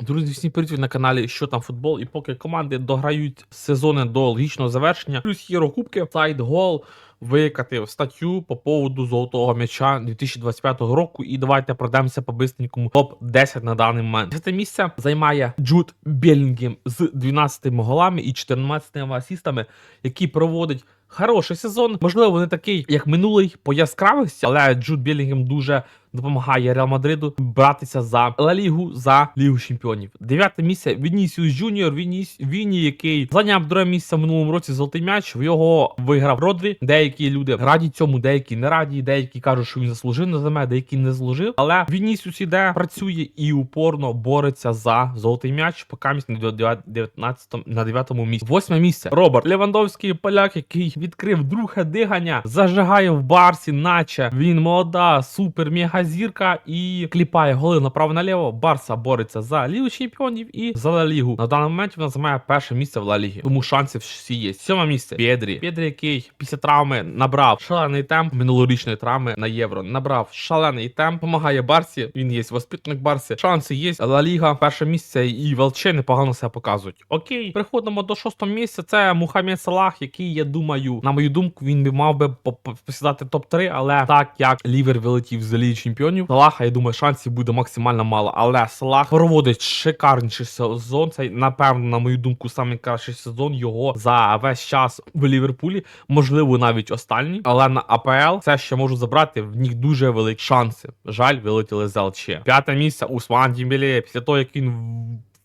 Друзі, всім привіт на каналі Що там футбол. І поки команди дограють сезони до логічного завершення, плюс Єврокубки, сайт гол викатив статтю по поводу золотого м'яча 2025 року. І давайте пройдемося по бистренькому топ 10 на даний момент. Це місце займає Джуд Белінгем з 12 голами і 14 асістами, який проводить. Хороший сезон, можливо, не такий, як минулий по яскравості, але Джуд Білінгем дуже допомагає Реал Мадриду братися за Ла Лігу за Лігу Чемпіонів. Дев'яте місце Вінісіус Джуніор. Вініс Віні, який зайняв друге місце в минулому році золотий м'яч. В його виграв Родрі. Деякі люди раді цьому, деякі не раді, деякі кажуть, що він заслужив на земле, деякі не заслужив. Але Вінісіус іде, працює і упорно бореться за золотий м'яч. Поки місць на 19 на 9 місці. Восьме місце. Роберт Левандовський поляк, який відкрив друге дигання, зажигає в барсі, наче він молода, супер мега зірка і кліпає голи направо наліво. Барса бореться за Лігу чемпіонів і за Ла Лігу. На даний момент вона займає перше місце в Ла Лігі. Тому шансів всі є. Сьоме місце. Педрі. Педрі, який після травми набрав шалений темп минулорічної травми на євро. Набрав шалений темп, допомагає Барсі. Він є воспитник Барсі. Шанси є. Ла Ліга, перше місце і Велче непогано себе показують. Окей, приходимо до шостого місця. Це Мухаммед Салах, який я думаю, на мою думку, він би мав би по- по- посідати топ-3, але так як Лівер вилетів з Ліги чемпіонів, Салаха, я думаю, шансів буде максимально мало. Але Салах проводить шикарніший сезон. Це, напевно, на мою думку, найкращий сезон його за весь час в Ліверпулі. Можливо, навіть останній. Але на АПЛ це ще можу забрати. В них дуже великі шанси. Жаль, вилетіли з ЛЧ. П'яте місце Усман Дімбелє. Після того, як він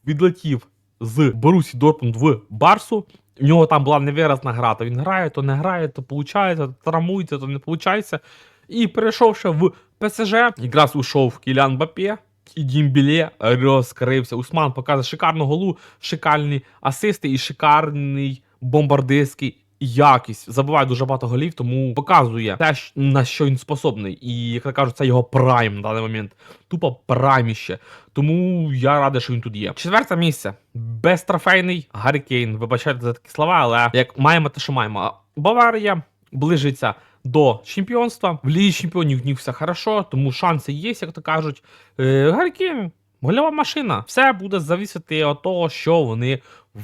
відлетів з Борусі Дортмунд в Барсу. У нього там була невиразна гра. То він грає, то не грає, то получається, то травмується, то не получається. І перейшовши в ПСЖ, якраз ушов Кілян Бапє. І Дімбілє розкрився. Усман показує шикарну голу, шикарні асисти і шикарний бомбардирський якість. Забиває дуже багато голів, тому показує те, на що він способний. І як я кажу, це його прайм на даний момент. Тупо прайміще. Тому я радий, що він тут є. Четверте місце. Безтрофейний Гаррі Кейн. Вибачайте за такі слова, але як маємо, те, що маємо. Баварія ближиться до чемпіонства. В лізі чемпіонів них все хорошо, тому шанси є, як то кажуть. Е, Гаррі Кейн, гольова машина. Все буде завісити від того, що вони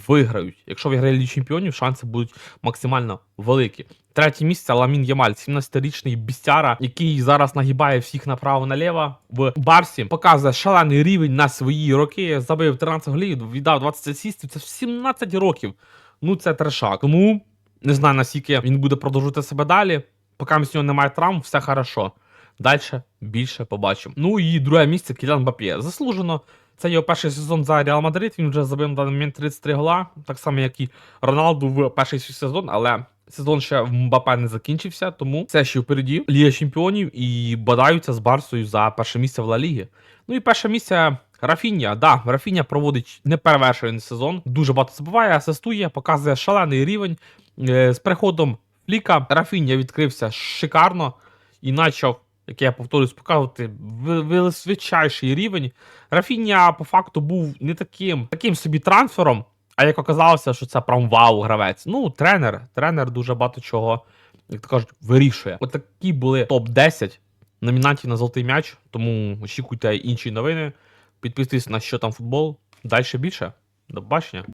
виграють. Якщо виграє лі чемпіонів, шанси будуть максимально великі. Третє місце Ламін Ямаль, 17-річний бістяра, який зараз нагибає всіх направо-наліво в Барсі. Показує шалений рівень на свої роки. Забив 13 голів, віддав 20 асістів. Це в 17 років. Ну це трешак. Тому не знаю наскільки він буде продовжувати себе далі. Поки в нього немає травм, все хорошо. Далі більше побачимо. Ну і друге місце Кілян Бап'є. Заслужено. Це його перший сезон за Реал Мадрид. Він вже забив на даний момент 33 гола, так само, як і Роналду в перший сезон, але сезон ще в Мбапе не закінчився, тому це ще впереді. Ліга чемпіонів і бодаються з Барсою за перше місце в Ла Лігі. Ну і перше місце Рафіння. Да, Рафіння проводить неперевершений сезон, дуже багато забиває, асистує, показує шалений рівень. Е, З приходом Фліка Рафіння відкрився шикарно і почав, як я повторюсь, показувати ви- величайший рівень. Рафіння по факту був не таким, таким собі трансфером, а як оказалося, що це прям вау гравець. Ну, тренер, тренер дуже багато чого, як то кажуть, вирішує. От такі були топ-10 номінантів на золотий м'яч, тому очікуйте інші новини. Підписуйтесь на що там футбол. Далі більше. До побачення.